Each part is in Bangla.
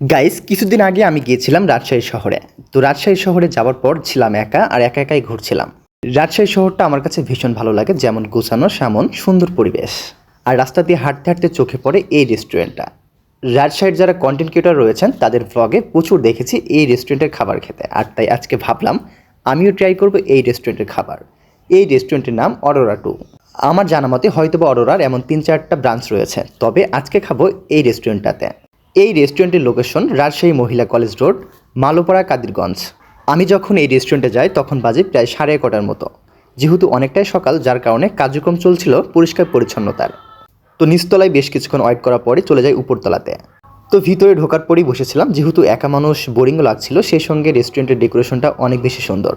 গাইস কিছুদিন আগে আমি গিয়েছিলাম রাজশাহী শহরে। তো রাজশাহী শহরে যাওয়ার পর ছিলাম একা আর একা একাই ঘুরছিলাম। রাজশাহী শহরটা আমার কাছে ভীষণ ভালো লাগে, যেমন গোছানো, সামন, সুন্দর পরিবেশ। আর রাস্তা দিয়ে হাঁটতে হাঁটতে চোখে পড়ে এই রেস্টুরেন্টটা রাজশাহীর যারা কন্টেন্ট ক্রিয়েটার রয়েছেন, তাদের ব্লগে প্রচুর দেখেছি এই রেস্টুরেন্টের খাবার খেতে। আর তাই আজকে ভাবলাম, আমিও ট্রাই করব এই রেস্টুরেন্টের খাবার। এই রেস্টুরেন্টের নাম অরোরা টু আমার জানা মতে হয়তো বা অরোরার এমন তিন চারটা ব্রাঞ্চ রয়েছে, তবে আজকে খাব এই রেস্টুরেন্টটাতে এই রেস্টুরেন্টের লোকেশন রাজশাহী মহিলা কলেজ রোড, মালোপাড়া কাদিরগঞ্জ। আমি যখন এই রেস্টুরেন্টে যাই, তখন বাজে প্রায় সাড়ে এগারোটার মতো। যেহেতু অনেকটাই সকাল, যার কারণে কার্যক্রম চলছিল পরিষ্কার পরিচ্ছন্নতার। তো নিচতলায় বেশ কিছুক্ষণ ওয়েট করার পরে চলে যাই উপরতলাতে। তো ভিতরে ঢোকার পরেই বসেছিলাম, যেহেতু একা মানুষ বোরিংও লাগছিল, সেই সঙ্গে রেস্টুরেন্টের ডেকোরেশনটা অনেক বেশি সুন্দর।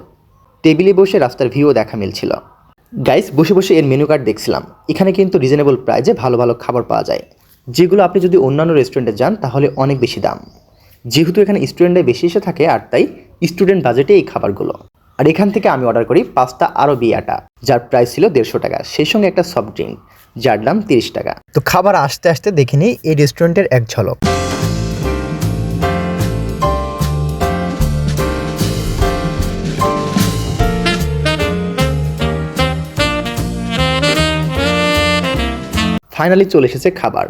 টেবিলে বসে রাস্তার ভিউও দেখা মিলছিল। গাইস, বসে বসে এর মেনু কার্ড দেখছিলাম। এখানে কিন্তু রিজনেবল প্রাইজে ভালো ভালো খাবার পাওয়া যায়। যেগুলো আপনি যদি অন্যান্য রেস্টুরেন্টে যান, তাহলে অনেক বেশি দাম। যেহেতু এখানে স্টুডেন্টরা বেশি এসে থাকে, আর তাই স্টুডেন্ট বাজেটে এই খাবারগুলো। আর এখান থেকে আমি অর্ডার করি পাস্তা আরও বিয়াটা যার প্রাইস ছিল দেড়শো টাকা। সেই সঙ্গে একটা সফট ড্রিঙ্ক যার দাম তিরিশ টাকা। তো খাবার আসতে আসতে দেখিনি এই রেস্টুরেন্টের এক ঝলক। ফাইনালি চলে এসেছে খাবার।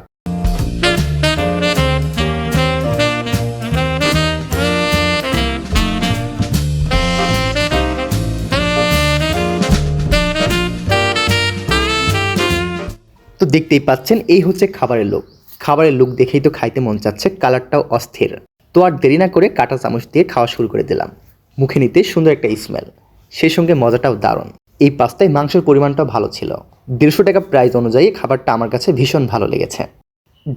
তো দেখতেই পাচ্ছেন, এই হচ্ছে খাবারের লোক খাবারের লুক দেখেই তো খাইতে মন চাচ্ছে কালারটাও অস্থির। তো আর দেরি না করে কাঁটা চামচ দিয়ে খাওয়া শুরু করে দিলাম। মুখে নিতে সুন্দর একটা স্মেল সেই সঙ্গে মজাটাও দারুণ। এই পাস্তায় মাংসের পরিমাণটাও ভালো ছিল। দেড়শো টাকা প্রাইস অনুযায়ী খাবারটা আমার কাছে ভীষণ ভালো লেগেছে।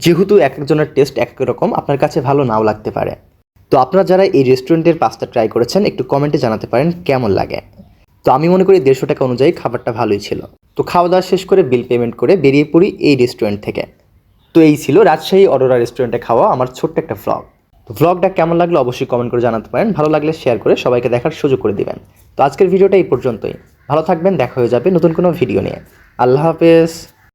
যেহেতু এক একজনের টেস্ট এক এক রকম, আপনার কাছে ভালো নাও লাগতে পারে। তো আপনারা যারা এই রেস্টুরেন্টের পাস্তা ট্রাই করেছেন, একটু কমেন্টে জানাতে পারেন কেমন লাগে। তো আমি মনে করি দেড়শো টাকা অনুযায়ী খাবারটা ভালোই ছিল। তো খাওয়া দাওয়া শেষ করে বিল পেমেন্ট করে বেরিয়ে পড়ি এই রেস্টুরেন্ট থেকে। তো এই ছিল রাজশাহী অরোরা রেস্টুরেন্টে খাওয়া আমার ছোট্ট একটা ভ্লগ তো ভ্লগটা কেমন লাগল অবশ্যই কমেন্ট করে জানাতে পারেন। ভালো লাগলে শেয়ার করে সবাইকে দেখার সুযোগ করে দিবেন। তো আজকের ভিডিওটা এই পর্যন্তই। ভালো থাকবেন, দেখা হয়ে যাবে নতুন কোনো ভিডিও নিয়ে। আল্লাহ হাফেজ।